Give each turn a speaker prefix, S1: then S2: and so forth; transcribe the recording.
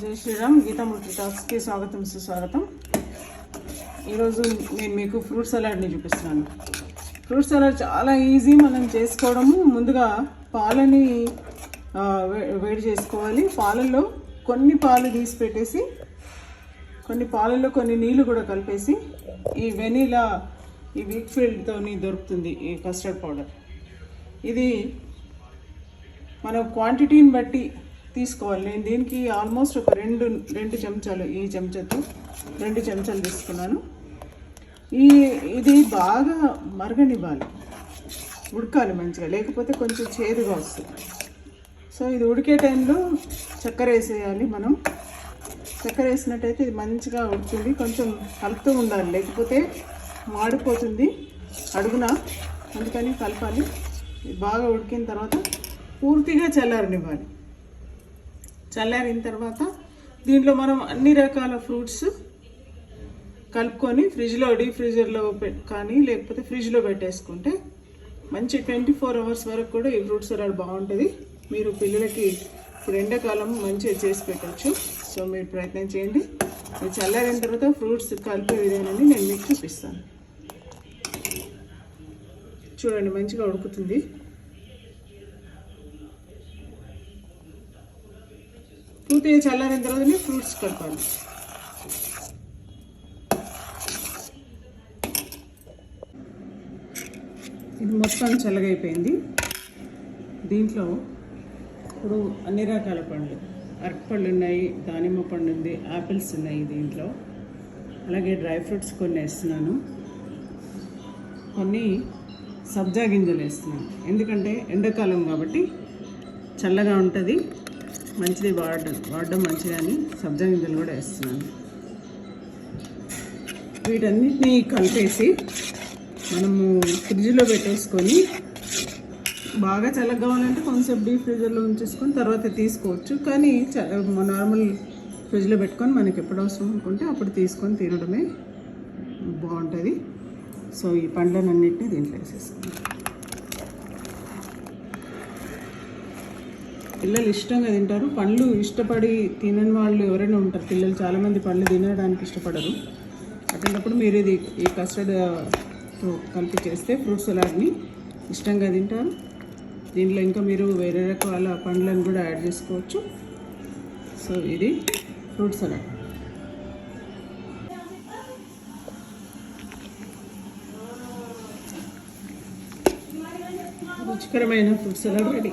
S1: జై శ్రీరామ్ గీతామూర్తి టాక్స్కి స్వాగతం సుస్వాగతం. ఈరోజు నేను మీకు ఫ్రూట్ సలాడ్ని చూపిస్తున్నాను. ఫ్రూట్ సలాడ్ చాలా ఈజీ మనం చేసుకోవడము. ముందుగా పాలని వే- వేడి చేసుకోవాలి. పాలల్లో కొన్ని పాలు తీసి పెట్టేసి కొన్ని పాలల్లో కొన్ని నీళ్ళు కూడా కలిపేసి ఈ వెనీలా ఈ వీక్ ఫీల్డ్తో దొరుకుతుంది ఈ కస్టర్డ్ పౌడర్. ఇది మన క్వాంటిటీని బట్టి తీసుకోవాలి. నేను దీనికి ఆల్మోస్ట్ ఒక రెండు రెండు చెంచాలు ఈ చెంచాతో రెండు చెంచాలు తీసుకున్నాను. ఈ ఇది బాగా మరగనివ్వాలి. ఉడకాలి మంచిగా లేకపోతే కొంచెం చేదుగా వస్తుంది. సో ఇది ఉడికే టైంలో చక్కెర వేసేయాలి మనం. చక్కెర వేసినట్టయితే ఇది మంచిగా ఉడుతుంది కొంచెం కలుపుతూ ఉండాలి లేకపోతే మాడిపోతుంది అడుగున. అందుకని కలపాలి. బాగా ఉడికిన తర్వాత పూర్తిగా చల్లారనివ్వాలి. చల్లారిన తర్వాత దీంట్లో మనం అన్ని రకాల ఫ్రూట్స్ కలుపుకొని ఫ్రిడ్జ్లో డీప్ ఫ్రీజర్లో కానీ లేకపోతే ఫ్రిడ్జ్లో పెట్టేసుకుంటే మంచి ట్వంటీ ఫోర్ అవర్స్ వరకు కూడా ఈ ఫ్రూట్ సలాడ్ బాగుంటుంది. మీరు పిల్లలకి ఇప్పుడు ఎండాకాలం మంచిగా చేసి పెట్టచ్చు. సో మీరు ప్రయత్నం చేయండి. చల్లారిన తర్వాత ఫ్రూట్స్ కలిపే విధానాన్ని నేను మీకు చూపిస్తాను. చూడండి మంచిగా ఉడుకుతుంది. పూర్తిగా చల్లారిన తర్వాతనే ఫ్రూట్స్ కలపాలి. ఇది మొత్తం చల్లగైపోయింది. దీంట్లో ఇప్పుడు అన్ని రకాల పండ్లు. అరటిపళ్ళు ఉన్నాయి దానిమ్మ పండు ఉంది ఆపిల్స్ ఉన్నాయి దీంట్లో. అలాగే డ్రై ఫ్రూట్స్ కొన్ని వేస్తున్నాను. కొన్ని సబ్జా గింజలు వేస్తున్నాను. ఎందుకంటే ఎండాకాలం కాబట్టి చల్లగా ఉంటుంది. మంచిది వాడడం వాడడం మంచిదని సబ్జా గింజలు కూడా వేస్తున్నాను. వీటన్నిటిని కలిపేసి మనము ఫ్రిడ్జ్లో పెట్టేసుకొని బాగా చల్లగా కావాలంటే కొంచెం డీప్ ఫ్రిడ్జర్లో ఉంచేసుకొని తర్వాత తీసుకోవచ్చు. కానీ చ- నార్మల్ ఫ్రిడ్జ్లో పెట్టుకొని మనకి ఎప్పుడు అవసరం అనుకుంటే అప్పుడు తీసుకొని తినడమే బాగుంటుంది. సో ఈ పండ్లన్నింటినీ దీంట్లో వేసేసుకుంటాం పిల్లలు ఇష్టంగా తింటారు. పండ్లు ఇష్టపడి తినని వాళ్ళు ఎవరైనా ఉంటారు. పిల్లలు చాలామంది పండ్లు తినడానికి ఇష్టపడరు. అటువంటిప్పుడు మీరు ఇది ఈ కస్టర్డ్ కలిపి చేస్తే ఫ్రూట్ సలాడ్ని ఇష్టంగా తింటారు. దీంట్లో ఇంకా మీరు వేరే రకాల పండ్లను కూడా యాడ్ చేసుకోవచ్చు. సో ఇది ఫ్రూట్ సలాడ్. రుచికరమైన ఫ్రూట్ సలాడ్ రెడీ.